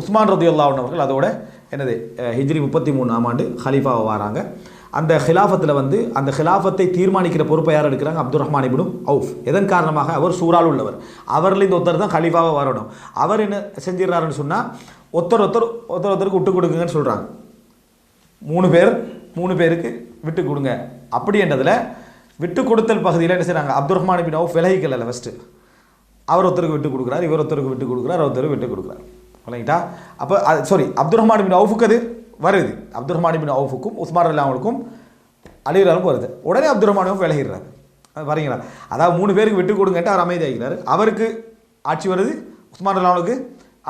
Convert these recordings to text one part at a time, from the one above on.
உஸ்மான் ரதியுல்லாஹன் அவர்கள் அதோட என்னது ஹிஜ்ரி முப்பத்தி மூணாம் ஆண்டு ஹலீஃபாவை வராங்க. அந்த ஹிலாஃபத்தில் வந்து அந்த ஹிலாஃபத்தை தீர்மானிக்கிற பொறுப்பை யார் எடுக்கிறாங்க? அப்துல் ரஹ்மான் இபினும் அவுஃப். எதன் காரணமாக? அவர் சூறால் உள்ளவர். அவரில் இந்த ஒருத்தர் தான் ஹலீஃபாவை வரணும். அவர் என்ன செஞ்சிடறாருன்னு சொன்னால் ஒருத்தர் ஒருத்தர் ஒருத்தர் ஒருத்தருக்கு விட்டு கொடுக்குங்கன்னு சொல்கிறாங்க மூணு பேர் மூணு பேருக்கு விட்டு கொடுங்க. அப்படின்றதில் விட்டு கொடுத்தல் பகுதியில் என்ன செய்கிறாங்க அப்துல் ரஹ்மான் பின் அவுஃப் விலகிக்கல ஃபஸ்ட்டு அவர் ஒருத்தருக்கு விட்டு கொடுக்குறார் இவர் ஒருத்தருக்கு விட்டு கொடுக்குறார் ஒருத்தருக்கு விட்டு கொடுக்குறாரு. விளங்கிட்டா அப்போ சாரி அப்துல் ரஹ்மான் பின் அவுஃபுக்கு அது வருது. அப்துல் ரஹ்மான் பின் அவுஃபுக்கும் உஸ்மான் அல்லாவுக்கும் அலிவராலும் வருது. உடனே அப்துல் ரஹ்மான் அவுஃப் வரீங்களா அதாவது மூணு பேருக்கு விட்டு கொடுங்கன்ட்டு அவர் அமைதியாகிறார் அவருக்கு ஆட்சி வருது உஸ்மான் அல்லாவுக்கு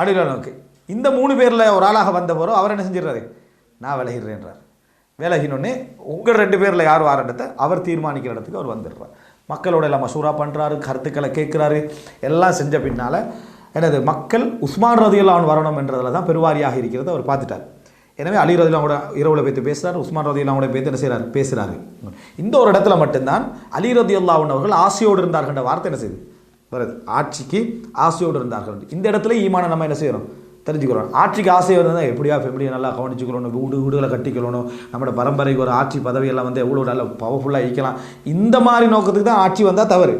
அலிவரானுக்கு இந்த மூணு பேரில் ஒரு ஆளாக வந்த போகிறோம் அவர் என்ன செஞ்சிடறாரு? நான் விலகிடுறேன்றார். விலகினோடனே உங்கள் ரெண்டு பேரில் யார் வாரண்டத்தை அவர் தீர்மானிக்கிற இடத்துக்கு அவர் வந்துடுறார். மக்களோட எல்லாம் மசூரா பண்ணுறாரு கருத்துக்களை கேட்குறாரு. எல்லாம் செஞ்ச பின்னால் எனது மக்கள் உஸ்மான் ரதியுல்லான் வரணும் என்றதில் தான் பெருவாரியாக இருக்கிறது அவர் பார்த்துட்டார். எனவே அலி ரதிலாவோட இரவுல பேத்து பேசுகிறார் உஸ்மான் ரதியுல்லாவோட பேத்து என்ன செய்கிறார் பேசுகிறாரு இந்த ஒரு இடத்துல மட்டும்தான் அலி ரதியுல்லாவுன் அவர்கள் ஆசையோடு இருந்தார்கின்ற வார்த்தை என்ன செய்யுது? வருது. ஆட்சிக்கு ஆசையோடு இருந்தார்கள். இந்த இடத்துல ஈமான நம்ம என்ன செய்கிறோம் தெரிஞ்சுக்கிறோம். ஆட்சிக்கு ஆசை இருந்தால் எப்படியா ஃபேமிலியை நல்லா கவனிச்சுக்கணும் வீடு வீடுகளை கட்டிக்கணும் நம்மளோட பரம்பரைக்கு ஒரு ஆட்சி பதவியெல்லாம் வந்து எவ்வளோ நல்ல பவர்ஃபுல்லாக ஈக்கலாம் இந்த மாதிரி நோக்கத்துக்கு தான் ஆட்சி வந்தால் தவறு.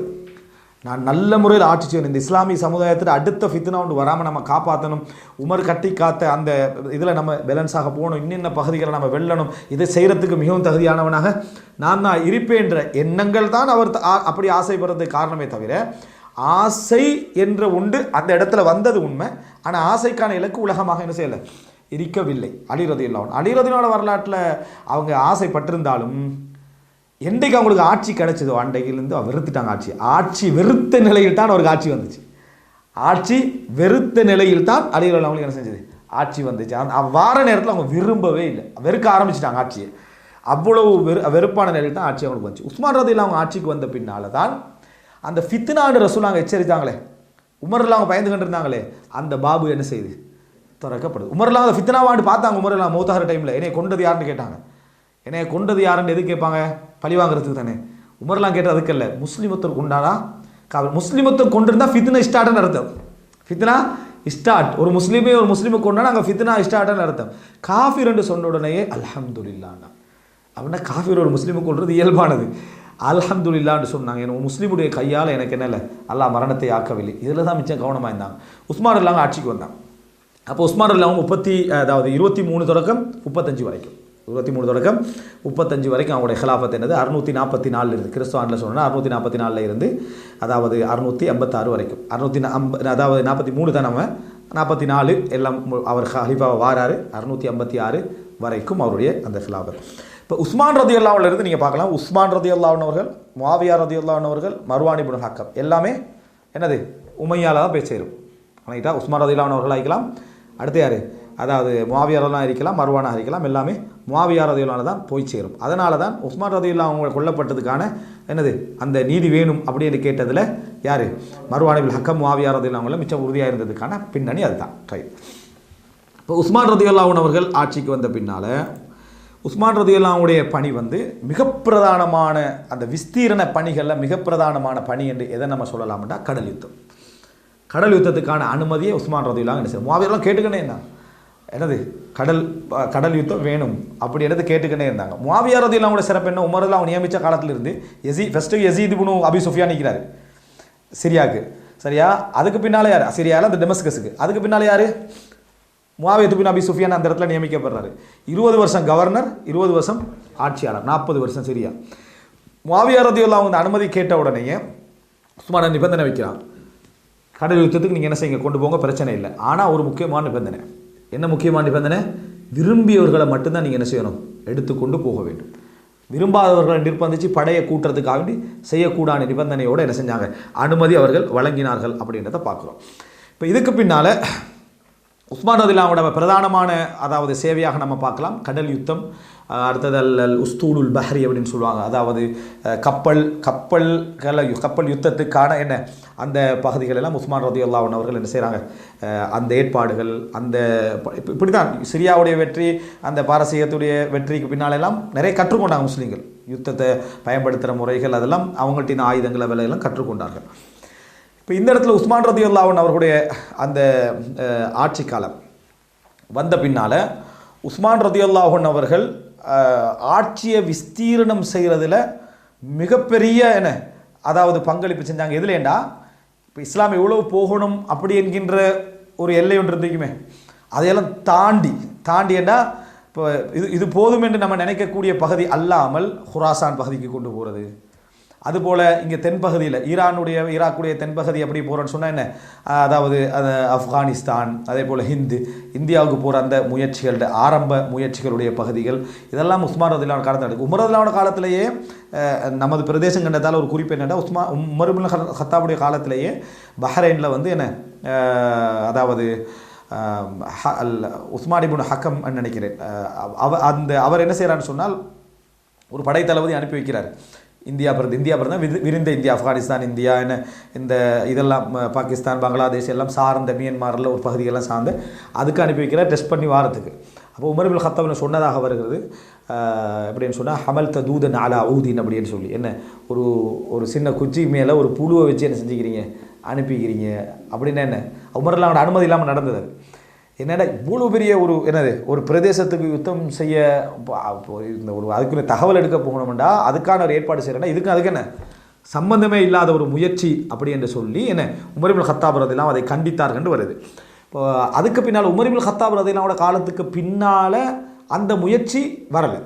நான் நல்ல முறையில் ஆட்சி செய்யணும். இந்த இஸ்லாமிய சமுதாயத்தில் அடுத்த ஃபித்னா ஒன்று வராமல் நம்ம காப்பாற்றணும் உமர் கட்டி காத்த அந்த இதில் நம்ம பேலன்ஸாக போகணும். இன்னென்ன பகுதிகளை நம்ம வெல்லணும். இதை செய்கிறதுக்கு மிகவும் தகுதியானவனாக நான் தான் இருப்பேன்ற எண்ணங்கள் தான் அவர் ஆ- அப்படி ஆசைப்படுறதுக்கு காரணமே தவிர ஆசை என்ற உண்டு அந்த இடத்துல வந்தது உண்மை. ஆனால் ஆசைக்கான இலக்கு உலகமாக என்ன செய்யலை? இருக்கவில்லை. அலிரதியுல்லாவன் அலிரதியோட வரலாற்றில் அவங்க ஆசைப்பட்டிருந்தாலும் என்றைக்கு அவங்களுக்கு ஆட்சி கிடைச்சதோ அன்றைக்கிலேருந்து அவ வெறுத்துட்டாங்க ஆட்சி. ஆட்சி வெறுத்த நிலையில் தான் அவருக்கு ஆட்சி வந்துச்சு. ஆட்சி வெறுத்த நிலையில் தான் அலிரல் அவங்களுக்கு என்ன செஞ்சது? ஆட்சி வந்துச்சு. அந்த வார நேரத்தில் அவங்க விரும்பவே இல்லை. வெறுக்க ஆரம்பிச்சிட்டாங்க ஆட்சியை. அவ்வளவு வெறு வெறுப்பான நிலையில் தான் ஆட்சி அவங்களுக்கு வந்துச்சு. உஸ்மான் ரதியில் அவங்க ஆட்சிக்கு வந்த பின்னால் தான் அந்த ஃபித்னான்னு ரசூலாங்க எச்சரித்தாங்களே. உமர்லாம் அவங்க பயந்து இருந்தாங்களே அந்த பாபு என்ன செய்யுது திறக்கப்படுது. உமர்லாம் அந்த ஃபித்னாவாண்டு பார்த்தாங்க. உமர்லாம் மௌத்தாகிற டைமில் என்னை கொண்டது யாருன்னு கேட்டாங்க. என்னை கொண்டது யாருன்னு எது கேட்பாங்க? பழி வாங்குறதுக்கு தானே? உமர்லாம் கேட்டது அதுக்கு இல்லை முஸ்லிமத்தர் கொண்டாடா காவல் முஸ்லிமத்தர் கொண்டிருந்தா ஃபித்னா ஸ்டார்ட்னு அர்த்தம். ஃபித்னா ஸ்டார்ட் ஒரு முஸ்லீமே ஒரு முஸ்லீமை கொண்டாடா அங்கே ஃபித்னா ஸ்டார்ட்னு அர்த்தம். காஃபி ரெண்டு சொன்ன உடனேயே அல்ஹம்துலில்லான்னா அப்படின்னா காஃபிர் ஒரு முஸ்லீமை கொள்வது இயல்பானது. அல்ஹம்துலில்லான்னு சொன்னாங்க. எனக்கு முஸ்லீமுடைய கையால் எனக்கு என்ன இல்லை? அல்லாஹ் மரணத்தை ஆக்கவில்லை. இதில் தான் மிச்சம் கவனமாக இருந்தாங்க உஸ்மான் இல்லாமல் ஆட்சிக்கு வந்தாங்க அப்போ உஸ்மான் இல்லாமல் முப்பத்தி அதாவது இருபத்தி மூணு தொடக்கம் முப்பத்தஞ்சு வரைக்கும். இருபத்தி மூணு தொடக்கம். முப்பத்தஞ்சு வரைக்கும் அவங்களுடைய ஹிலாஃபத் என்னது? அறுநூற்றி நாற்பத்தி நாலில் இருந்து கிறிஸ்துவ ஆண்டில் சொன்னால் அறுநூற்றி நாற்பத்தி நாலில் இருந்து அதாவது அறுநூற்றி ஐம்பத்தாறு வரைக்கும். அறுநூற்றி ஐம்ப அதாவது நாற்பத்தி மூணு தான் நம்ம. நாற்பத்தி நாலு எல்லாம் மு- அவர் ஹலிஃபாவை வாராரு. அறுநூற்றி ஐம்பத்தி ஆறு வரைக்கும் அவருடைய அந்த ஹிலாஃபத். இப்போ உஸ்மான் ரதி இருந்து நீங்கள் பார்க்கலாம். உஸ்மான் ரதி அவர்கள் மாவியா ரதி அவர்கள் மர்வானி புன் ஹக்கம். எல்லாமே என்னது? உமையால் தான் போய் சேரும். உஸ்மான் ரதி அவர்கள் ஆகிக்கலாம் அடுத்து யார்? அதாவது மாவியாரெல்லாம் இருக்கலாம் மர்வானா இருக்கலாம். எல்லாமே முவாவியார் ரதியுல்லான தான் போய் சேரும். அதனால தான் உஸ்மான் ரதியுல்லா அவங்க கொல்லப்பட்டதுக்கான என்னது அந்த நீதி வேணும் அப்படின்னு கேட்டதில் யார்? மர்வானிபில் ஹக்கம் முவாவியார் ரதியுல்லாங்கள மிச்சம் உறுதியாக இருந்ததுக்கான பின்னணி அதுதான். ரைட். இப்போ உஸ்மான் ரதியுல்லாவுன் அவர்கள் ஆட்சிக்கு வந்த பின்னால் உஸ்மான் ரதியுல்லாவுடைய பணி வந்து மிக பிரதானமான அந்த விஸ்தீரண பணிகளில் மிக பிரதானமான பணி என்று எதை நம்ம சொல்லலாம்னா கடல் யுத்தம். கடல் யுத்தத்துக்கான அனுமதியை உஸ்மான் ரதியுல்லா என்ன செய்யும் மாவீரெல்லாம் கேட்டுக்கணே என்ன? என்னது? கடல் கடல் யுத்தம் வேணும். அப்படி எடுத்து கேட்டுக்கிட்டே இருந்தாங்க. முவாவியா ரதியுல்லாவோட சிறப்பு என்ன? உமரில் அவங்க நியமித்த காலத்தில் இருந்து எசி ஃபஸ்ட்டு எசீது புனு அபி சுஃபியா நிற்கிறாரு சிரியாவுக்கு. சரியா? அதுக்கு பின்னால் யார்? சிரியாவில் அந்த டெமஸ்கஸுக்கு. அதுக்கு பின்னால் யார்? முவாவியத்து பின் அபி சுஃபியான் அந்த இடத்துல நியமிக்கப்படுறாரு. இருபது வருஷம் கவர்னர் இருபது வருஷம் ஆட்சியாளர். நாற்பது வருஷம் சரியா. முவாவியா ரதியுல்லா அவங்க அனுமதி கேட்ட உடனேயே சும்மா நிபந்தனை வைக்கிறான். கடல் யுத்தத்துக்கு நீங்கள் என்ன செய்யுங்க? கொண்டு போங்க பிரச்சனை இல்லை. ஆனால் ஒரு முக்கியமான நிபந்தனை. என்ன முக்கியமான நிபந்தனை? விரும்பியவர்களை மட்டும்தான் நீங்கள் என்ன செய்யணும்? எடுத்துக்கொண்டு போக வேண்டும். விரும்பாதவர்களை நிர்பந்தித்து படையை கூட்டுறதுக்காக வேண்டி செய்யக்கூடாத நிபந்தனையோடு என்ன செஞ்சாங்க? அனுமதி அவர்கள் வழங்கினார்கள் அப்படின்றத பார்க்குறோம். இப்போ இதுக்கு பின்னால் உஸ்மான் ரதிலாவோட பிரதானமான அதாவது சேவையாக நம்ம பார்க்கலாம். கடல் யுத்தம் அடுத்தது அல் அல் உஸ்தூலுல் பஹ்ரி அப்படின்னு சொல்லுவாங்க. அதாவது கப்பல் கப்பல்கள கப்பல் யுத்தத்துக்கான என்ன அந்த பகுதிகள் எல்லாம் உஸ்மான் ரதியுல்லாவன் அவர்கள் என்ன செய்கிறாங்க அந்த ஏற்பாடுகள் அந்த ப- இப்படி தான் சிரியாவுடைய வெற்றி அந்த பாரசீகத்துடைய வெற்றிக்கு பின்னாலெல்லாம் நிறைய கற்றுக்கொண்டாங்க முஸ்லீம்கள். யுத்தத்தை பயன்படுத்துகிற முறைகள் அதெல்லாம் அவங்கள்ட்ட ஆயுதங்களை விலையெல்லாம் கற்றுக்கொண்டார்கள். இப்போ இந்த இடத்துல உஸ்மான் ரதி அல்லாவன் அவர்களுடைய அந்த ஆட்சி காலம் வந்த பின்னால் உஸ்மான் ரதி அல்லாஹன் அவர்கள் ஆட்சியை விஸ்தீரணம் செய்கிறதுல மிகப்பெரிய என்ன அதாவது பங்களிப்பு செஞ்சாங்க. எதுலேண்டா இப்போ இஸ்லாம் எவ்வளோ போகணும் அப்படி என்கின்ற ஒரு எல்லை ஒன்று இருந்துக்குமே அதையெல்லாம் தாண்டி தாண்டி என்ன இப்போ இது இது போதும் என்று நம்ம நினைக்கக்கூடிய பகுதி அல்லாமல் ஹுராசான் பகுதிக்கு கொண்டு போகிறது அதுபோல் இங்கே தென்பகுதியில் ஈரானுடைய ஈராக்குடைய தென்பகுதி எப்படி போகிறோன்னு சொன்னால் என்ன? அதாவது அது ஆப்கானிஸ்தான் அதே போல் ஹிந்து இந்தியாவுக்கு போகிற அந்த முயற்சிகளோட ஆரம்ப முயற்சிகளுடைய பகுதிகள் இதெல்லாம் உஸ்மான் ரதிலான காலத்தில் நடக்கும் உமர் ரதிலான காலத்திலேயே நமது பிரதேசம் கண்டதால் ஒரு குறிப்பு என்னென்னா உஸ்மா உமர்முல் ஹத்தாவுடைய காலத்திலேயே பஹ்ரைனில் வந்து என்ன அதாவது அல் உஸ்மானிபுன் ஹக்கம் நினைக்கிறேன். அவ அந்த அவர் என்ன செய்கிறான்னு சொன்னால் ஒரு படைத்தளபதி அனுப்பி வைக்கிறார். இந்தியா பிறந்து இந்தியா பிறந்தா விரு- விரிந்த இந்தியா ஆப்கானிஸ்தான் இந்தியா என்ன இந்த இதெல்லாம் பாகிஸ்தான் பங்களாதேஷ் எல்லாம் சார்ந்த மியன்மாரில் ஒரு பகுதியெல்லாம் சார்ந்து அதுக்கு அனுப்பி வைக்கிற டெஸ்ட் பண்ணி வாரத்துக்கு. அப்போ உமர்பில் ஹத்தவன் சொன்னதாக வருகிறது. எப்படின்னு சொன்னால் ஹமல் தூத நாலா ஊதீன் அப்படின்னு சொல்லி. என்ன? ஒரு ஒரு சின்ன குச்சி மேலே ஒரு புழுவை வச்சு என்ன செஞ்சுக்கிறீங்க? அனுப்பிக்கிறீங்க. அப்படின்னா என்ன? உமரில் அவனோட அனுமதி இல்லாமல் நடந்தது என்னடா இவ்வளோ பெரிய ஒரு என்னது ஒரு பிரதேசத்துக்கு யுத்தம் செய்ய இந்த ஒரு அதுக்குன்னு தகவல் எடுக்க போகணும்டா அதுக்கான ஒரு ஏற்பாடு செய்கிறேன்னா இதுக்கு அதுக்கு என்ன? சம்பந்தமே இல்லாத ஒரு முயற்சி அப்படி என்று சொல்லி என்ன உமரிபுல் ஹத்தாப் ரதிலாம் அதை கண்டித்தார்கள் வருது. இப்போ அதுக்கு பின்னால் உமரிபுல் ஹத்தாப் ரதிலாவோட காலத்துக்கு பின்னால் அந்த முயற்சி வரலை.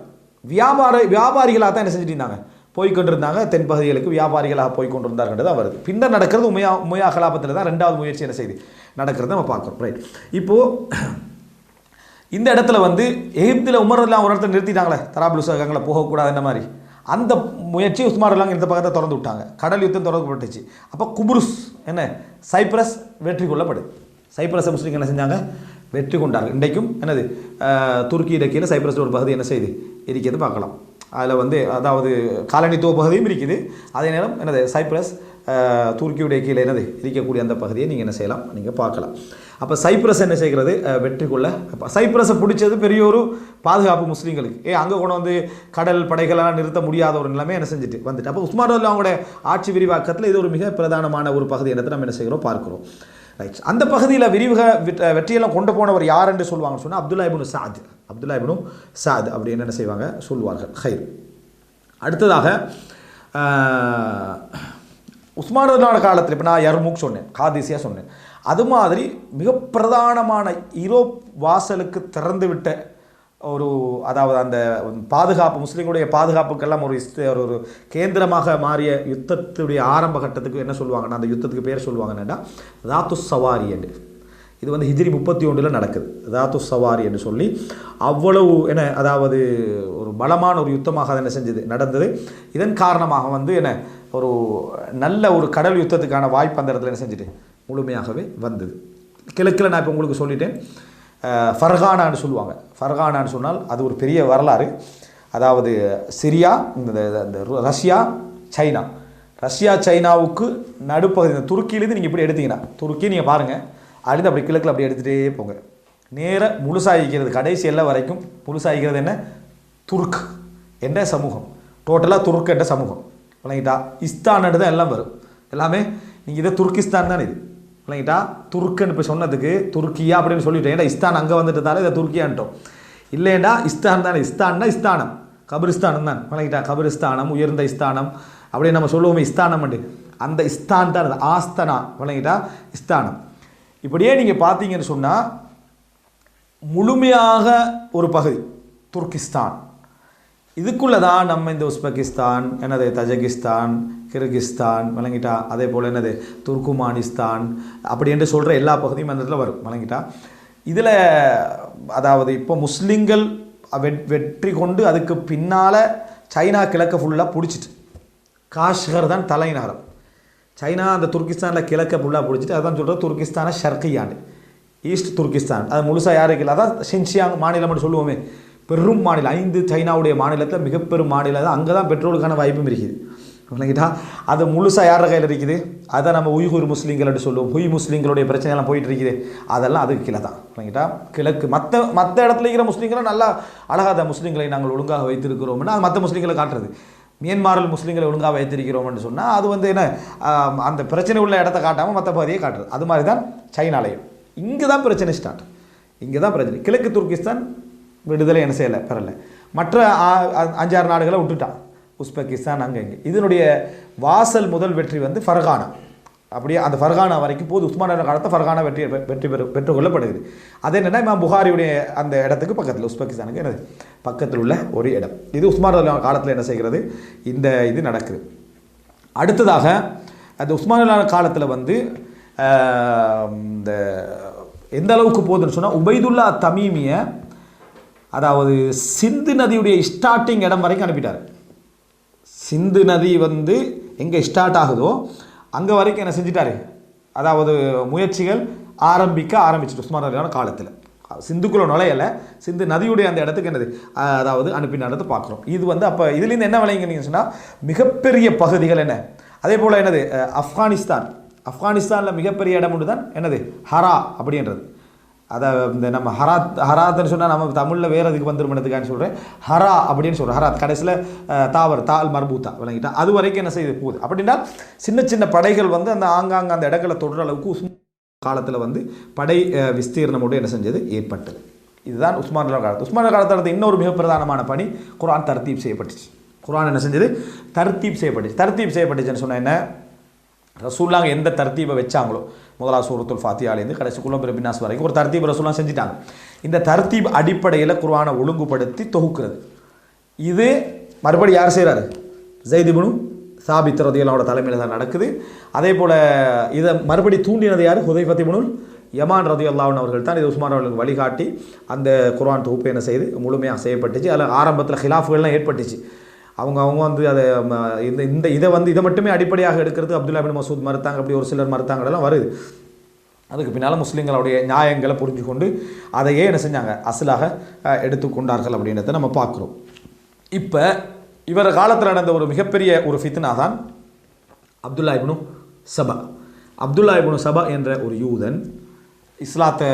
வியாபார வியாபாரிகளாக தான் என்ன செஞ்சுட்டு இருந்தாங்க? போய்கொண்டிருந்தாங்க தென்பகுதிகளுக்கு வியாபாரிகளாக போய் கொண்டிருந்தார்கள் தான் வருது பின்னர் நடக்கிறது உமையா உமையா கலாபத்தில் தான் ரெண்டாவது முயற்சி என்ன செய்து? நடக்கிறத நம்ம பார்க்குறோம். ரைட் இப்போது இந்த இடத்துல வந்து எகிப்தில் உமரெல்லாம் ஒரு இடத்துல நிறுத்திட்டாங்களே. தராபுலுஸ் சகங்களை போகக்கூடாது இந்த மாதிரி? அந்த முயற்சி உஸ்மான் இந்த பக்கத்தை திறந்து விட்டாங்க. கடல் யுத்தம் திறந்துப்பட்டுச்சு அப்போ குபுருஸ் என்ன? சைப்ரஸ் வெற்றி கொள்ளப்படுது சைப்ரஸ் முஸ்லீம் என்ன செஞ்சாங்க? வெற்றி கொண்டார்கள். இன்றைக்கும் என்னது? துருக்கி இலக்கியில் சைப்ரஸ் ஒரு பகுதி என்ன செய்து? இருக்கிறது பார்க்கலாம். அதில் வந்து அதாவது காலனித்துவ பகுதியும் இருக்குது. அதே நேரம் என்னது சைப்ரஸ் துருக்கியுடைய கீழே என்னது இருக்கக்கூடிய அந்த பகுதியை நீங்கள் என்ன செய்யலாம் நீங்கள் பார்க்கலாம். அப்போ சைப்ரஸ் என்ன செய்கிறது? வெற்றி கொள்ள சைப்ரஸை பிடிச்சது பெரிய ஒரு பாதுகாப்பு முஸ்லீம்களுக்கு. ஏ அங்கே கொண்டு வந்து கடல் படைகளெல்லாம் நிறுத்த முடியாத ஒரு நிலைமை என்ன செஞ்சுட்டு வந்துட்டு. அப்போ உஸ்மான் அவங்களோட அவங்களுடைய ஆட்சி விரிவாக்கத்தில் இது ஒரு மிக பிரதானமான ஒரு பகுதி என்னத்தை நம்ம என்ன செய்கிறோம் பார்க்குறோம். ரைட் அந்த பகுதியில் விரிவுக வெற்றியெல்லாம் கொண்டு போனவர் யார் என்று சொல்லுவாங்கன்னு சொன்னால் அப்துல்லா இப்னு சாத். அப்துல்லா இப்னு சாத் அப்படின்னு என்ன செய்வாங்க? சொல்லுவார்கள் ஹைர் அடுத்ததாக உஸ்மானதனான காலத்தில் இப்போ நான் யர்முக் சொன்னேன் காதிசியா சொன்னேன். அது மாதிரி மிக பிரதானமான ஈரோப் வாசலுக்கு திறந்து விட்ட ஒரு அதாவது அந்த பாதுகாப்பு முஸ்லீம்களுடைய பாதுகாப்புக்கெல்லாம் ஒரு இஸ்த- ஒரு கேந்திரமாக மாறிய யுத்தத்துடைய ஆரம்ப கட்டத்துக்கு என்ன சொல்லுவாங்கன்னா அந்த யுத்தத்துக்கு பேர் சொல்லுவாங்கன்னா என்னன்னா ராத்து சவாரி என்று. இது வந்து ஹிஜ்ரி முப்பத்தி ஒன்றில் நடக்குது. தாத்து சவாரி என்று சொல்லி அவ்வளவு என்ன அதாவது ஒரு பலமான ஒரு யுத்தமாக அது என்ன செஞ்சது நடந்தது. இதன் காரணமாக வந்து என்ன ஒரு நல்ல ஒரு கடல் யுத்தத்துக்கான வாய்ப்பு அந்த இடத்துல என்ன செஞ்சுட்டு முழுமையாகவே வந்தது. கிழக்கில் நான் இப்போ உங்களுக்கு சொல்லிட்டேன். ஃபர்கானான்னு சொல்லுவாங்க. ஃபர்கானான்னு சொன்னால் அது ஒரு பெரிய வரலாறு. அதாவது சிரியா இந்த இந்த- ரஷ்யா சைனா. ரஷ்யா சைனாவுக்கு நடுப்பகுதி இந்த துருக்கியிலேருந்து நீங்கள் இப்படி எடுத்தீங்கன்னா துருக்கி நீங்கள் பாருங்கள் அழுது அப்படி கிழக்கில் அப்படி எடுத்துகிட்டே போங்க. நேராக முழுசாகிக்கிறது கடைசி எல்லாம் வரைக்கும் முழுசாகிக்கிறது என்ன? துருக் என்ற சமூகம். டோட்டலாக துருக் என்ற சமூகம். விளங்கிட்டா? இஸ்தான் தான் எல்லாம் வரும். எல்லாமே நீங்கள் இதை துர்கிஸ்தான் தான் இது. விளங்கிட்டா? துருக்குன்னு இப்போ சொன்னதுக்கு துருக்கியா அப்படின்னு சொல்லிட்டேன் ஏன்னா இஸ்தான் அங்கே வந்துட்டதால இதை துருக்கியான்ட்டோம். இல்லைண்டா இஸ்தான் தானே. இஸ்தான்னா இஸ்தானம். கபிரிஸ்தானம் தான். விளங்கிட்டா? கபிரிஸ்தானம் உயர்ந்த இஸ்தானம். அப்படின்னு நம்ம சொல்லுவோமே இஸ்தானம் அந்த இஸ்தான் தான் ஆஸ்தனா. விளங்கிட்டா? இஸ்தானம். இப்படியே நீங்கள் பார்த்தீங்கன்னு சொன்னால் முழுமையாக ஒரு பகுதி துர்கிஸ்தான். இதுக்குள்ளே தான் நம்ம இந்த உஸ்பெகிஸ்தான் என்னது தஜகிஸ்தான் கிர்கிஸ்தான் விளங்கிட்டா? அதே போல் என்னது துர்குமானிஸ்தான் அப்படி என்று சொல்கிற எல்லா பகுதியும் அந்த இடத்துல வரும் விளங்கிட்டா? இதில் அதாவது இப்போ முஸ்லீம்கள் வெட் வெற்றி கொண்டு அதுக்கு பின்னால் சைனா கிழக்க ஃபுல்லாக பிடிச்சிட்டு காஷ்கர் தான் தலைநகரம். சைனா அந்த துர்கிஸ்தானில் கிழக்க ஃபுல்லாக பிடிச்சிட்டு அதான் சொல்கிறது துர்கிஸ்தான ஷர்கியாண்டு ஈஸ்ட் துர்கிஸ்தான் அது முழுசாக யாருக்கு இல்லை அதான் ஷின்ஷியாங் மாநிலம்னு சொல்லுவோமே. பெரும் மாநிலம். ஐந்து சைனாவுடைய மாநிலத்தில் மிகப்பெரும் மாநிலம். தான் அங்கே தான் பெட்ரோலுக்கான வாய்ப்பும் இருக்குது. விளங்கிட்டா அது முழுசாக யார் கையில் இருக்குது? அதை நம்ம உய்கூர் முஸ்லீம்கள் சொல்லுவோம். ஹுய் முஸ்லீம்களுடைய பிரச்சனைலாம் போயிட்டு இருக்குது அதெல்லாம் அதுக்கு கீழே தான். விளங்கிட்டா கிழக்கு மற்ற மற்ற இடத்துல இருக்கிற முஸ்லீம்களும் நல்லா அழகாக தான் முஸ்லீம்களை நாங்கள் ஒழுங்காக வைத்திருக்கிறோம்னா அது மற்ற முஸ்லீம்களை காட்டுறது. மியன்மாரில் முஸ்லீம்களை ஒழுங்காக வைத்திருக்கிறோம்னு சொன்னால் அது வந்து என்ன அந்த பிரச்சனை உள்ள இடத்த காட்டாமல் மற்ற பகுதியை காட்டுறது. அது மாதிரி தான் சைனாலையும். இங்கே தான் பிரச்சனை ஸ்டார்ட் இங்கே தான் பிரச்சனை. கிழக்கு துர்கிஸ்தான் விடுதலை என்ன செய்யலை பெறலை. மற்ற அஞ்சாறு நாடுகளை விட்டுட்டான். உஸ்பெகிஸ்தான் அங்கே இங்கே. இதனுடைய வாசல் முதல் வெற்றி வந்து ஃபர்கானா அப்படியே அந்த ஃபர்கானா வரைக்கும் போது உஸ்மானிய காலத்தை ஃபர்கானா வெற்றி பெ- வெற்றி பெறு பெற்றுக்கொள்ளப்படுகிறது. அது என்னென்னா இமாம் புகாரியுடைய அந்த இடத்துக்கு பக்கத்தில் உஸ்பெகிஸ்தானுக்கு என்னது? பக்கத்தில் உள்ள ஒரு இடம். இது உஸ்மான காலத்தில் என்ன செய்கிறது? இந்த இது நடக்குது. அடுத்ததாக அந்த உஸ்மானிய காலத்தில் வந்து இந்த எந்த அளவுக்கு போகுதுன்னு சொன்னால் உபைதுல்லா தமீமிய அதாவது சிந்து நதியுடைய ஸ்டார்டிங் இடம் வரைக்கும் அனுப்பிட்டார். சிந்து நதி வந்து எங்கே ஸ்டார்ட் ஆகுதோ அங்கே வரைக்கும் என்ன செஞ்சிட்டாரு? அதாவது முயற்சிகள் ஆரம்பிக்க ஆரம்பிச்சிட்டு உஸ்மான் அலியான காலத்தில். சிந்துக்குள்ள நுழையலை. சிந்து நதியுடைய அந்த இடத்துக்கு என்னது? அதாவது அதாவது அனுப்பினதை பார்க்குறோம். இது வந்து அப்போ இதுலேருந்து என்ன விளையுங்கன்னு சொன்னால் மிகப்பெரிய பகுதிகள் என்ன? அதே போல் என்னது? ஆப்கானிஸ்தான். ஆப்கானிஸ்தானில் மிகப்பெரிய இடம் ஒன்று தான் என்னது? ஹரா அப்படின்றது. அதை இந்த நம்ம ஹராத் ஹராத்னு சொன்னால் நம்ம தமிழில் வேறு அதுக்கு வந்துருமனதுக்கான்னு சொல்கிறேன் ஹரா அப்படின்னு சொல்கிறேன் ஹராத். கடைசியில் தாவர் தால் மர்பூத்தா விளங்கிட்டா. அது வரைக்கும் என்ன செய்யுது போகுது? அப்படின்னா சின்ன சின்ன படைகள் வந்து அந்த ஆங்காங்க அந்த இடங்களை தொடுற அளவுக்கு உஸ்மான் காலத்தில் வந்து படை அஹ், விஸ்தீர்ணமோடு என்ன செஞ்சது? ஏற்பட்டது. இதுதான் உஸ்மான் காலத்து. உஸ்மான் காலத்தில் நடந்த இன்னொரு மிக பிரதானமான பணி குரான் தர்த்தீப் செய்யப்பட்டுச்சு. குரான் என்ன செஞ்சது? தர்த்தீப் செய்யப்பட்டுச்சு. தர்த்தீப் செய்யப்பட்டுச்சுன்னு சொன்னால் என்ன? ரசூல்லாங்க எந்த தர்த்தீபை வச்சாங்களோ முதலாவது சூரத்துல் ஃபாத்தியாலேருந்து கடைசி குலம் பின்னாஸ் வரைக்கும் ஒரு தர்த்தீப் ரசூல்லாம் செஞ்சிட்டாங்க. இந்த தர்த்தீப் அடிப்படையில் குர்வானை ஒழுங்குபடுத்தி தொகுக்கிறது. இது மறுபடி யார் செய்கிறாரு ஜெய்திபுனு சாபித் ரதியல்லாவோட தலைமையில் தான் நடக்குது. அதே போல் இதை மறுபடி தூண்டினது யார்? ஹுதை ஃபத்திபுனுல் யமான் ரதி அல்லாவின் அவர்கள் தான் இது உஸ்மான் அவர்களுக்கு வழிகாட்டி அந்த குர்ஆன் தொகுப்பு என்ன செய்து முழுமையாக செய்யப்பட்டுச்சு. அதில் ஆரம்பத்தில் ஹிலாஃபுகள்லாம் ஏற்பட்டுச்சு. அவங்க அவங்க வந்து அதை ம, இந்த இந்த இதை வந்து இதை மட்டுமே அடிப்படையாக எடுக்கிறது அப்துல்லா பின் மசூத் மறுத்தாங்க அப்படி ஒரு சிலர் மறுத்தாங்கலாம் வருது. அதுக்கு பின்னால் முஸ்லீம்களுடைய நியாயங்களை புரிஞ்சு கொண்டு அதையே என்ன செஞ்சாங்க? அசலாக எடுத்துக்கொண்டார்கள் அப்படின்றத நம்ம பார்க்குறோம். இப்போ இவர் காலத்தில் நடந்த ஒரு மிகப்பெரிய ஒரு ஃபித்னா தான் அப்துல்லா இப்னு சபா. அப்துல்லா இப்னு சபா என்ற ஒரு யூதன் இஸ்லாத்தை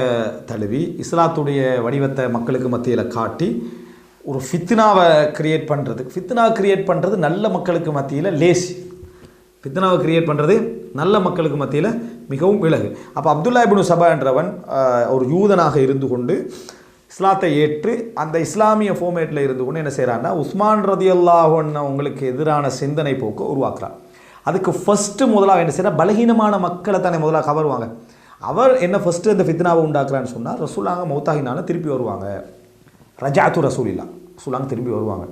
தழுவி இஸ்லாத்துடைய வடிவத்தை மக்களுக்கு மத்தியில் காட்டி ஒரு ஃபித்னாவை க்ரியேட் பண்ணுறது ஃபித்னா கிரியேட் பண்ணுறது நல்ல மக்களுக்கு மத்தியில் லேசி. ஃபித்னாவை க்ரியேட் பண்ணுறது நல்ல மக்களுக்கு மத்தியில் மிகவும் விலகு. அப்போ அப்துல்லா இபின் சபா என்றவன் ஒரு யூதனாக இருந்து கொண்டு இஸ்லாத்தை ஏற்று அந்த இஸ்லாமிய ஃபோமேட்டில் இருந்து கொண்டு என்ன செய்கிறான்னா உஸ்மான் ரதி உங்களுக்கு எதிரான சிந்தனை போக்கு உருவாக்குறான். அதுக்கு ஃபஸ்ட்டு முதலாக என்ன செய்கிறா பலகீனமான மக்களை தானே முதலாக கவருவாங்க. அவர் என்ன ஃபஸ்ட்டு அந்த ஃபித்னாவை உண்டாக்குறான்னு சொன்னால் ரசூலாக மௌத்தாகினால திருப்பி வருவாங்க. ரஜாத்து ரசூலில்லா. ரசூலாங்க திரும்பி வருவாங்க.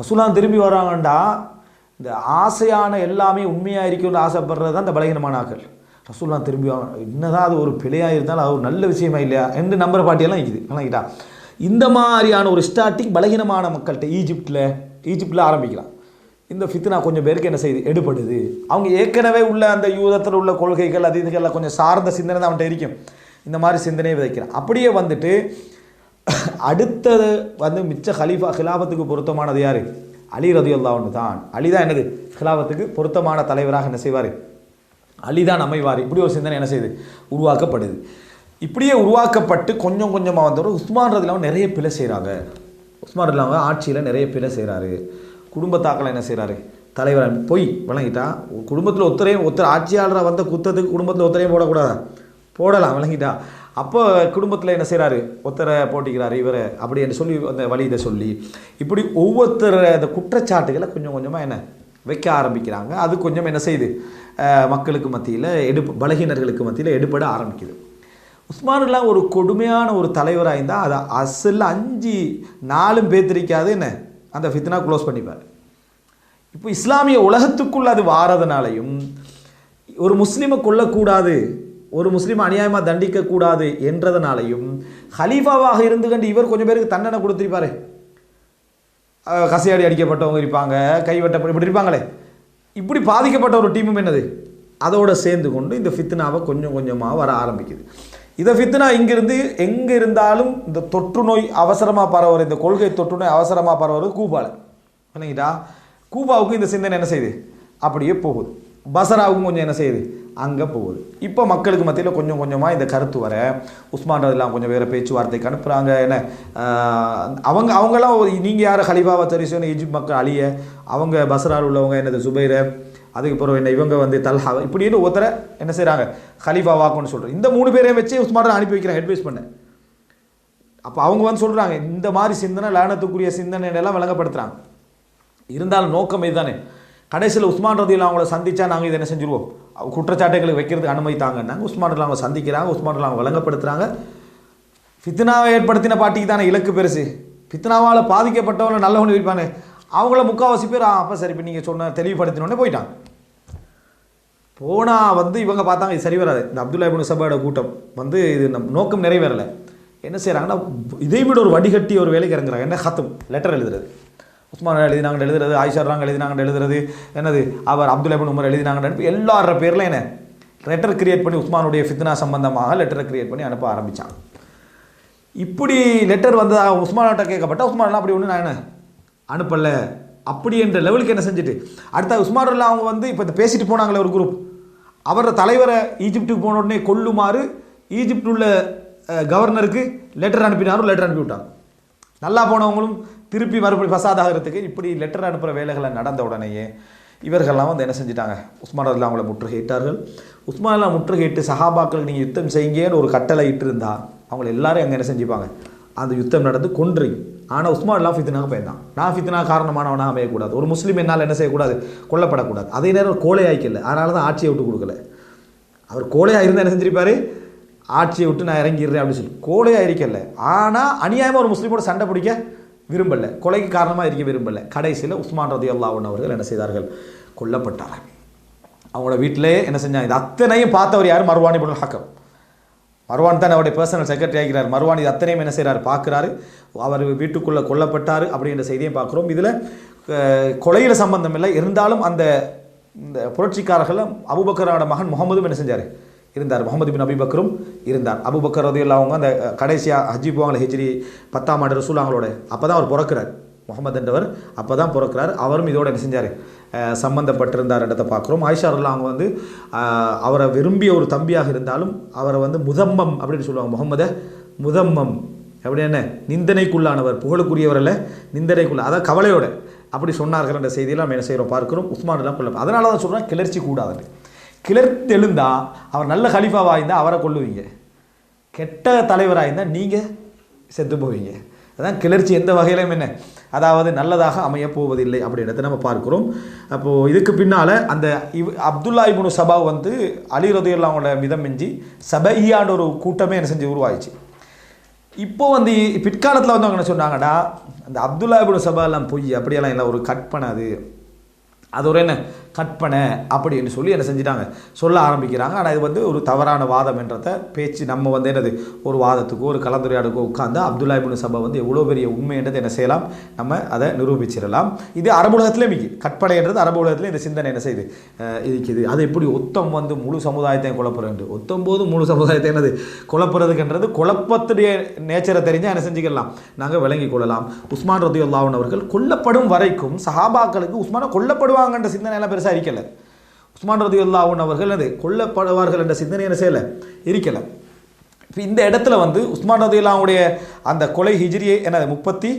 ரசூலாங்க திரும்பி வராங்கண்டா இந்த ஆசையான எல்லாமே உண்மையாக இருக்கும்னு ஆசைப்படுறது தான் இந்த பலகீனமான ஆக்கள். ரசூல்லாம் திரும்பி வாங்க என்னதான் அது ஒரு பிழையாக இருந்தாலும் அது ஒரு நல்ல விஷயமா இல்லையா என்று நம்புற பாட்டியெல்லாம் இருக்குது விளங்கிட்டா இந்த மாதிரியான ஒரு ஸ்டார்டிங் பலகீனமான மக்கள்கிட்ட ஈஜிப்டில் ஈஜிப்டில் ஆரம்பிக்கலாம். இந்த ஃபித்னா கொஞ்சம் பேருக்கு என்ன செய்யுது? எடுபடுது. அவங்க ஏற்கனவே உள்ள அந்த யூதத்தில் உள்ள கொள்கைகள் அது இதுகளில் கொஞ்சம் சார்ந்த சிந்தனை தான் அவன்கிட்ட இருக்கும். இந்த மாதிரி சிந்தனையை விதைக்கிறான். அப்படியே வந்துட்டு அடுத்தது வந்து மிச்ச ஹலீஃபா ஹிலாபத்துக்கு பொருத்தமானது யார்? அலி ரதியுல்லாஹ்னு தான். அலி தான் என்னது? ஹிலாபத்துக்கு பொருத்தமான தலைவராக என்ன செய்வார்? அலி தான் அமைவார். இப்படி ஒரு சிந்தனை என்ன செய்யுது? உருவாக்கப்படுது. இப்படியே உருவாக்கப்பட்டு கொஞ்சம் கொஞ்சமாக வந்தவர் உஸ்மான் ரதிலாவும் நிறைய பிழை செய்கிறாங்க உஸ்மான் ரதிலாவும் ஆட்சியில் நிறைய பிழை செய்கிறாரு குடும்பத்தாக்களை என்ன செய்கிறாரு தலைவர் போய் விளங்கிட்டா குடும்பத்தில் ஒத்தரையும் ஒருத்தர் ஆட்சியாளராக வந்த குத்தத்துக்கு குடும்பத்தில் ஒத்தரையும் போடக்கூடாதா? போடலாம் விளங்கிட்டா அப்போ குடும்பத்தில் என்ன செய்கிறாரு ஒருத்தரை போட்டிக்கிறாரு இவரை அப்படி என்று சொல்லி அந்த வழியை சொல்லி இப்படி ஒவ்வொருத்தர் அந்த குற்றச்சாட்டுகளை கொஞ்சம் கொஞ்சமாக என்ன வைக்க ஆரம்பிக்கிறாங்க. அது கொஞ்சம் என்ன செய்யுது மக்களுக்கு மத்தியில் எடுப்பு பலகீனர்களுக்கு மத்தியில் எடுபட ஆரம்பிக்குது. உஸ்மானுலாம் ஒரு கொடுமையான ஒரு தலைவராக இருந்தால் அதை அசலில் அஞ்சு நாலும் பேத்திரிக்காது என்ன அந்த ஃபித்னா க்ளோஸ் பண்ணிப்பார். இப்போ இஸ்லாமிய உலகத்துக்குள்ளே அது வாரதுனாலையும் ஒரு முஸ்லீமை கொல்லக்கூடாது ஒரு முஸ்லீம் அநியாயமாக தண்டிக்கக்கூடாது என்றதுனாலையும் ஹலீஃபாவாக இருந்து கண்டு இவர் கொஞ்சம் பேருக்கு தண்டனை கொடுத்துருப்பாரு. கசையாடி அடிக்கப்பட்டவங்க இருப்பாங்க கைவெட்ட இப்படி இருப்பாங்களே. இப்படி பாதிக்கப்பட்ட ஒரு டீமும் என்னது? அதோடு சேர்ந்து கொண்டு இந்த ஃபித்னாவை கொஞ்சம் கொஞ்சமாக வர ஆரம்பிக்குது. இதை ஃபித்னா இங்கிருந்து எங்கே இருந்தாலும் இந்த தொற்று நோய் அவசரமாக பரவுற இந்த கொள்கை தொற்று நோய் அவசரமாக பரவுறது கூபாவில் இல்லைங்களா கூபாவுக்கு இந்த சிந்தனை என்ன செய்யுது? அப்படியே போகுது. பசராவுக்கும் கொஞ்சம் என்ன செய்யுது? அங்கே போகுது. இப்போ மக்களுக்கு மத்தியில் கொஞ்சம் கொஞ்சமாக இந்த கருத்து வர உஸ்மான் ரதிலாம் கொஞ்சம் வேறு பேச்சுவார்த்தைக்கு அனுப்புகிறாங்க என்ன அவங்க அவங்களாம் நீங்கள் யார் ஹலிஃபாவை தெரிசோன்னு ஈஜிப்ட் மக்கள் அழிய அவங்க பஸ்ரால் உள்ளவங்க என்னது சுபைரை அதுக்கப்புறம் என்ன இவங்க வந்து தல்ஹா இப்படின்னு ஒருத்தரை என்ன செய்கிறாங்க ஹலீஃபா வாக்குன்னு இந்த மூணு பேரையும் வச்சு உஸ்மான் அனுப்பி வைக்கிறாங்க அட்வைஸ் பண்ண. அப்போ அவங்க வந்து சொல்கிறாங்க இந்த மாதிரி சிந்தனை லேனத்துக்குரிய சிந்தனை எல்லாம் விளங்கப்படுத்துகிறாங்க இருந்தாலும் நோக்கம் இதுதானே. கடைசியில் உஸ்மான் ரதியில் அவங்கள சந்திச்சா நாங்கள் இதை என்ன செஞ்சுருவோம்? அவங்க குற்றச்சாட்டுகளுக்கு வைக்கிறதுக்கு அனுமதி தாங்கன்னாங்க உஸ்மான் ரதியில் அவங்க சந்திக்கிறாங்க உஸ்மான் அவங்க வழங்கப்படுத்துகிறாங்க ஃபித்னாவை ஏற்படுத்தின பாட்டிக்கு தானே இலக்கு பெருசு. ஃபித்னாவால் பாதிக்கப்பட்டவங்க நல்லவனு இருப்பாங்க அவங்கள முக்கால்வாசி பேர் அப்போ சரி இப்போ நீங்கள் சொன்ன தெளிவுபடுத்தினோடனே போயிட்டாங்க போனால் வந்து இவங்க பார்த்தாங்க இது சரி வராது. இந்த அப்துல்லா இபின் சபாவோட கூட்டம் வந்து இது நம் நோக்கம் நிறைவேறலை. என்ன செய்கிறாங்கன்னா இதை விட ஒரு வடிகட்டி ஒரு வேலைக்கு இறங்குறாங்க. என்ன? ஹத்தம் லெட்டர் எழுதுறது. உஸ்மான் எழுதினாங்க எழுதுறது ஆயிஷாராங்க எழுதினாங்க எழுதுறது என்னது அவர் அப்துல் அபின் உமர் எழுதினாங்க அனுப்பி எல்லார பேரில் என்ன? லெட்டர் கிரியேட் பண்ணி உஸ்மானுடைய ஃபித்னா சம்பந்தமாக லெட்டரை கிரியேட் பண்ணி அனுப்ப ஆரம்பித்தாங்க இப்படி லெட்டர் வந்ததாக உஸ்மான்கிட்ட கேட்கப்பட்ட உஸ்மான்லாம் அப்படி ஒன்று நான் என்ன? அனுப்பலை. அப்படி என்ற லெவலுக்கு என்ன செஞ்சுட்டு அடுத்த உஸ்மான்ல அவங்க வந்து இப்போ பேசிட்டு போனாங்களே ஒரு குரூப் அவரோட தலைவரை ஈஜிப்டுக்கு போன உடனே கொல்லுமாறு ஈஜிப்ட் உள்ள கவர்னருக்கு லெட்டர் அனுப்பினாரும் லெட்டர் அனுப்பி விட்டாங்க நல்லா போனவங்களும் திருப்பி மறுபடி ஃபசாத் ஆகிறதுக்கு இப்படி லெட்டர் அனுப்புகிற வேலைகளை நடந்த உடனேயே இவர்கள்லாம் வந்து என்ன செஞ்சிட்டாங்க? உஸ்மான் அல்லா அவங்கள முற்றுகையிட்டார்கள். உஸ்மான் அல்லா முற்றுகையிட்டு சஹாபாக்கள் நீங்கள் யுத்தம் செய்யுங்கன்னு ஒரு கட்டளை இட்டிருந்தா அவங்கள எல்லாரும் அங்கே என்ன செஞ்சுப்பாங்க? அந்த யுத்தம் நடந்து கொன்றி. ஆனால் உஸ்மான் அல்லா ஃபித்னாக போயிருந்தான் நான் ஃபித்னா காரணமானவனாக அமையக்கூடாது. ஒரு முஸ்லீம் என்னால் என்ன செய்யக்கூடாது? கொல்லப்படக்கூடாது. அதே நேரம் கோழை ஆய்க்கல. அதனால தான் ஆட்சியை விட்டு கொடுக்கல. அவர் கோழையாக இருந்தால் என்ன செஞ்சிருப்பாரு? ஆட்சியை விட்டு நான் இறங்கிடுறேன் அப்படின்னு சொல்லி. கோழையாக இருக்கல. ஆனால் அநியாயமாக ஒரு முஸ்லீமோட சண்டை பிடிக்க விரும்பல. கொலைக்கு காரணமாக இருக்க விரும்பல. கடைசியில் உஸ்மான் ரதி அல்லாவுன் அவர்கள் என்ன செய்தார்கள்? கொல்லப்பட்டார்கள். அவங்களோட வீட்டிலே என்ன செஞ்சாங்க? இது அத்தனையும் பார்த்தவர் யார்? மர்வானி புல் ஹக்கம். மர்வான் தான் அவருடைய பர்சனல் செக்ரட்டரி ஆகிறார். மர்வான் இது அத்தனையும் என்ன செய்கிறார் பார்க்குறாரு. அவர் வீட்டுக்குள்ளே கொல்லப்பட்டார் அப்படின்ற செய்தியும் பார்க்குறோம். இதில் கொலையில் சம்பந்தம் இல்லை. இருந்தாலும் அந்த இந்த புரட்சிக்காரர்கள் அபுபக்கரோட மகன் முகமதும் என்ன செஞ்சார்? இருந்தார். முகமது பின் அபிபக்கரும் இருந்தார். அபுபக்கர் ரதி அவங்க அந்த கடைசியாக ஹஜ்ஜி போவாங்களே ஹிஜ்ரி பத்தாம் ஆண்டு ரசூலாங்களோட அப்போ தான் அவர் பிறக்கிறார். முகமது என்றவர் அப்போ தான் பிறக்கிறார். அவரும் இதோட என்ன செஞ்சார்? சம்மந்தப்பட்டிருந்தார் இடத்தை பார்க்குறோம். ஆயிஷா ரல்லா அவங்க வந்து அவரை விரும்பிய ஒரு தம்பியாக இருந்தாலும் அவரை வந்து முதம்மம் அப்படின்னு சொல்லுவாங்க. முகமதை முதம்மம். அப்படி என்ன? நிந்தனைக்குள்ளானவர். புகழுக்குரியவர் அல்ல நிந்தனைக்குள்ள அதாவது கவலையோட. அப்படி சொன்னார்கள் என்ற செய்தியெல்லாம் நம்ம என்ன செய்கிறோம்? பார்க்குறோம். உஸ்மான் எல்லாம் அதனால தான் சொல்கிறேன் கிளர்ச்சி கூடாதுன்னு. கிளர்த்தெழுந்தா அவர் நல்ல ஹலிஃபாவாக இருந்தால் அவரை கொள்ளுவீங்க கெட்ட தலைவராக இருந்தால் நீங்கள் செத்து போவீங்க. அதான் கிளர்ச்சி எந்த வகையிலும் என்ன? அதாவது நல்லதாக அமையப் போவதில்லை அப்படின்றத நம்ம பார்க்குறோம். அப்போது இதுக்கு பின்னால் அந்த இவ் அப்துல்லா இப்னு சபா வந்து அலி ரதியுல்லாவோட மிதம் மிஞ்சி சபையான்ற ஒரு கூட்டமே என்ன செஞ்சு உருவாயிச்சு. இப்போ வந்து பிற்காலத்தில் வந்து அவங்க என்ன சொன்னாங்கடா அந்த அப்துல்லா இப்னு சபா எல்லாம் பொய் அப்படியெல்லாம் இல்லை ஒரு கட் பண்ணாது. அது ஒரு என்ன? கற்பனை அப்படின்னு சொல்லி என்ன செஞ்சிட்டாங்க? சொல்ல ஆரம்பிக்கிறாங்க. ஆனால் இது வந்து ஒரு தவறான வாதம் என்றத பேச்சு நம்ம வந்து என்னது? ஒரு வாதத்துக்கோ ஒரு கலந்துரையாடுக்கோ உட்காந்து அப்துல்லா இப்னு சபா வந்து எவ்வளோ பெரிய உண்மைன்றது என்ன செய்யலாம்? நம்ம அதை நிரூபிச்சிடலாம். இது அரபுலகத்திலே மிகி. கற்பனைன்றது அரபுலகத்தில் இந்த சிந்தனை என்ன செய்யுது? இருக்குது அது எப்படி ஒத்தம் வந்து முழு சமுதாயத்தையும் குழப்புறது ஒத்தம் போது முழு சமுதாயத்தை என்னது? குழப்புறதுக்குன்றது குழப்பத்துடைய நேச்சரை தெரிஞ்சால் என்ன செஞ்சுக்கலாம்? நாங்கள் விளங்கி கொள்ளலாம். உஸ்மான் ரத்தியுல்லாவன் அவர்கள் கொல்லப்படும் வரைக்கும் சஹாபாக்களுக்கு உஸ்மானை கொல்லப்படுவாங்கன்ற சிந்தனை எல்லாம் பெருசாக இருக்கல உஸ்மான் ரதி அவர்கள் அது கொல்லப்படுவார்கள் என்ற சிந்தனை என்ன செய்யலை இருக்கலை. இப்போ இந்த இடத்துல வந்து உஸ்மான் ரதியுல்லாவுடைய அந்த கொலை ஹிஜ்ரியை என்னது முப்பத்தி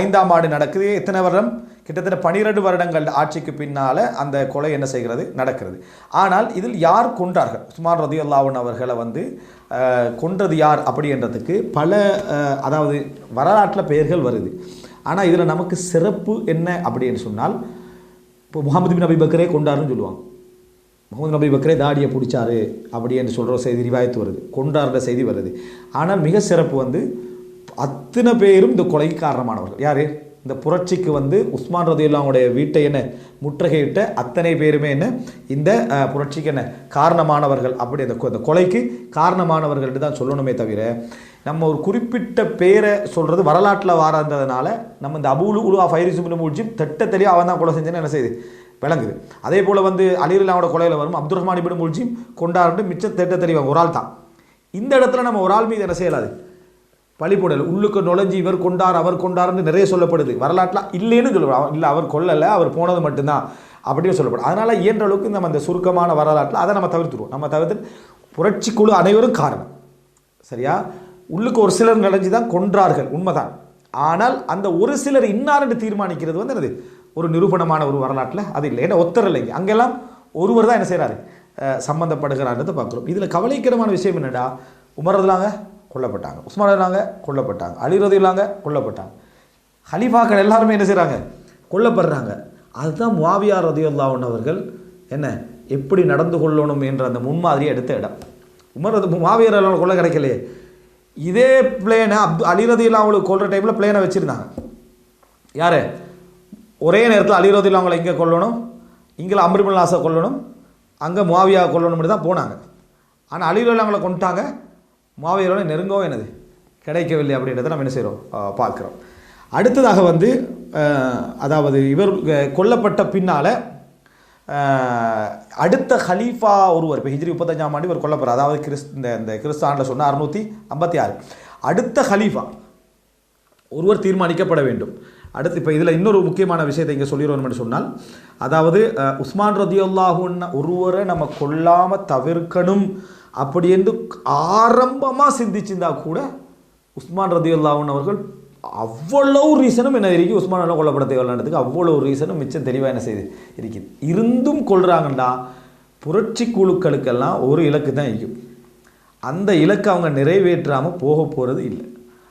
ஐந்தாம் ஆண்டு நடக்குது. எத்தனை வருடம்? கிட்டத்தட்ட பனிரெண்டு வருடங்கள் ஆட்சிக்கு பின்னால் அந்த கொலை என்ன செய்கிறது நடக்கிறது. ஆனால் இதில் யார் கொன்றார்கள்? உஸ்மான் ரதியுல்லாவுன் அவர்களை வந்து கொன்றது யார் அப்படின்றதுக்கு பல அதாவது வரலாற்றில் பெயர்கள் வருது. ஆனால் இதில் நமக்கு சிறப்பு என்ன அப்படின்னு சொன்னால் இப்போ முகமது பின் நபி பக்கரே கொண்டாருன்னு சொல்லுவாங்க. முகமது நபி பக்கரே தாடியை பிடிச்சாரு அப்படி என்று சொல்கிற செய்தி ரிவாயத்து வருது. கொண்டாடுற செய்தி வருது. ஆனால் மிக சிறப்பு வந்து அத்தனை பேரும் இந்த கொலைக்கு காரணமானவர்கள். யார்? இந்த புரட்சிக்கு வந்து உஸ்மான் ரதியுல்லாவுடைய வீட்டை என்ன? முற்றுகையிட்ட அத்தனை பேருமே என்ன? இந்த புரட்சிக்கு என்ன? காரணமானவர்கள். அப்படி அந்த கொ- அந்த கொலைக்கு காரணமானவர்கள் தான் சொல்லணுமே தவிர நம்ம ஒரு குறிப்பிட்ட பேரை சொல்கிறது வரலாற்றில் வாரன்றதுனால நம்ம இந்த அபூலு உலுவா ஃபைரிசுமின் மூழ்ச்சி திட்ட தெளிவாக அவன் தான் கொலை செஞ்சேன்னு என்ன செய்யுது விளங்குது. அதே போல் வந்து அலிருல்லாவோட கொலையில் வரும் அப்துல் ரஹ்மான் இபின் முல்ஜிம் கொண்டாடு மிச்ச திட்ட தெளிவாங்க ஒரு ஆள் தான். இந்த இடத்துல நம்ம ஒரு ஆள் மீது என்ன செய்யலாது? பழி உள்ளுக்கு நுழைஞ்சி இவர் கொண்டார் அவர் கொண்டார்னு நிறைய சொல்லப்படுது. வரலாற்றில் இல்லைன்னு சொல்லப்படும் இல்லை அவர் கொல்லலை அவர் போனது மட்டும்தான் அப்படின்னு சொல்லப்படும். அதனால் இயன்ற அளவுக்கு நம்ம அந்த சுருக்கமான வரலாற்றில் அதை நம்ம தவிர்த்துருவோம். நம்ம தவிர்த்து புரட்சி குழு அனைவரும் காரணம். சரியா? உள்ளுக்கு ஒரு சிலர் நடைஞ்சு தான் கொன்றார்கள். உண்மைதான். ஆனால் அந்த ஒரு சிலர் இன்னார் என்று தீர்மானிக்கிறது வந்து என்னது? ஒரு நிரூபணமான ஒரு வரலாற்றில் அது இல்லை. ஏன்னா ஒத்தர் இல்லைங்க அங்கெல்லாம் ஒருவர் தான் என்ன செய்கிறாரு சம்மந்தப்படுகிறான்றதை பார்க்குறோம். இதில் கவலைக்கிடமான விஷயம் என்னடா? உமர்றதுலாங்க கொல்லப்பட்டாங்க. உஸ்மானாங்க கொல்லப்பட்டாங்க. கொல்லப்பட்டாங்க அலிரதிலாங்க கொல்லப்பட்டாங்க. ஹலீஃபாக்கள் எல்லாருமே என்ன செய்கிறாங்க கொல்லப்படுறாங்க. அதுதான் மாவியார் ரதியுல்லாவுன் அவர்கள் என்ன எப்படி நடந்து கொள்ளணும் என்ற அந்த முன்மாதிரியை எடுத்த இடம். உமர் ரதி முவாவியார் ரதியுல்லாஹ் கொள்ள கிடைக்கலையே. இதே பிளேனை அப்து அலிரதியில் அவங்களுக்கு கொள்கிற டைமில் பிளேனை வச்சுருந்தாங்க. யார்? ஒரே நேரத்தில் அலிரதியில் அவங்களை இங்கே கொல்லணும்? இங்கே அம்ரிபுல் நாசை கொல்லணும்? அங்கே மாவியா கொல்லணும்னு தான் போனாங்க. ஆனால் அலிரதியில் அவங்களை கொண்டுட்டாங்க. முவாவியரோட நெருங்கவும் என்னது? கிடைக்கவில்லை அப்படின்றத நம்ம என்ன செய்கிறோம் பார்க்குறோம். அடுத்ததாக வந்து அதாவது இவர் கொல்லப்பட்ட பின்னால் அடுத்த ஹலீஃபா ஒருவர் இப்போ ஹிஜ்ரி முப்பத்தஞ்சாம் ஆண்டு இவர் கொல்லப்படுறார் அதாவது கிறிஸ் இந்த இந்த கிறிஸ்தானில் சொன்ன அறுநூற்றி ஐம்பத்தி ஆறு. அடுத்த ஹலீஃபா ஒருவர் தீர்மானிக்கப்பட வேண்டும். அடுத்து இப்போ இதில் இன்னொரு முக்கியமான விஷயத்தை இங்கே சொல்லிடுவோம்னு சொன்னால் அதாவது உஸ்மான் ரதியுல்லாஹுன்னு ஒருவரை நம்ம கொல்லாமல் தவிர்க்கணும் அப்படி என்று ஆரம்பமாக சிந்திச்சிருந்தா கூட உஸ்மான் ரதியுல்லாஹுன் அவர்கள் அவ்வளவு ரீசனும் என்ன இருக்கு? உஸ்மான் கொல்லப்பட தேவையில்லான்றதுக்கு அவ்வளவு ரீசனும் மிச்சம் தெளிவாக என்ன செய்யுது இருக்குது இருந்தும் கொள்றாங்கண்டா புரட்சி குழுக்களுக்கெல்லாம் ஒரு இலக்கு தான் இருக்கும் அந்த இலக்கை அவங்க நிறைவேற்றாமல் போக போகிறது இல்லை.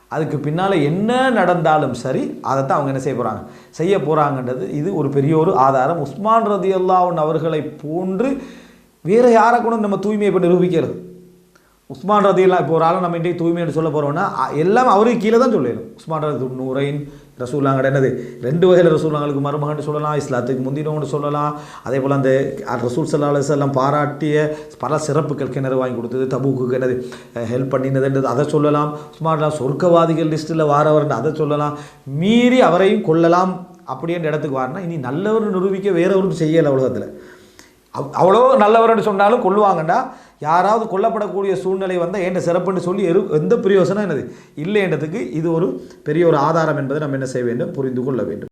அதுக்கு பின்னால் என்ன நடந்தாலும் சரி அதைத்தான் அவங்க என்ன செய்ய போகிறாங்க செய்ய போகிறாங்கன்றது இது ஒரு பெரிய ஒரு ஆதாரம். உஸ்மான் ரதி அவர்களை போன்று வேறு யாரை கூட நம்ம தூய்மையை இப்போ நிரூபிக்கிறது? உஸ்மான் ரதியெல்லாம் இப்போ ஒரு ஆளை நம்ம இன்றைக்கு தூய்மைன்னு சொல்ல போகிறோம்னா எல்லாம் அவருக்கு கீழே தான் சொல்லணும் உஸ்மான் ரதி நூரைன் ரசூல்லாங்கட என்னது ரெண்டு வகையில் ரசூல்லாங்களுக்கு மருமகன் சொல்லலாம் இஸ்லாத்துக்கு முந்தினவங்கன்னு சொல்லலாம். அதே போல் அந்த ரசூல் சல்லா பாராட்டிய பல சிறப்புகள் கிணறு வாங்கி கொடுத்தது தபுக்கு என்னது ஹெல்ப் பண்ணினதுன்றது அதை சொல்லலாம். உஸ்மான் சொர்க்கவாதிகள் லிஸ்ட்டில் வாரவர்னு அதை சொல்லலாம். மீறி அவரையும் கொல்லலாம். அப்படின்ற இடத்துக்கு வாரினா இனி நல்லவர் நிரூபிக்க வேறவரும் செய்யலை உலகத்தில். அவ்வளோ நல்லவர்னு சொன்னாலும் கொள்ளுவாங்கன்னா யாராவது கொல்லப்படக்கூடிய சூழ்நிலை வந்தால் ஏண்ட சிறப்புன்னு சொல்லி எரு எந்த பிரயோசனம் என்னது? இல்லைன்றதுக்கு இது ஒரு பெரிய ஒரு ஆதாரம் என்பதை நம்ம என்ன செய்ய வேண்டும்? புரிந்து கொள்ள வேண்டும்.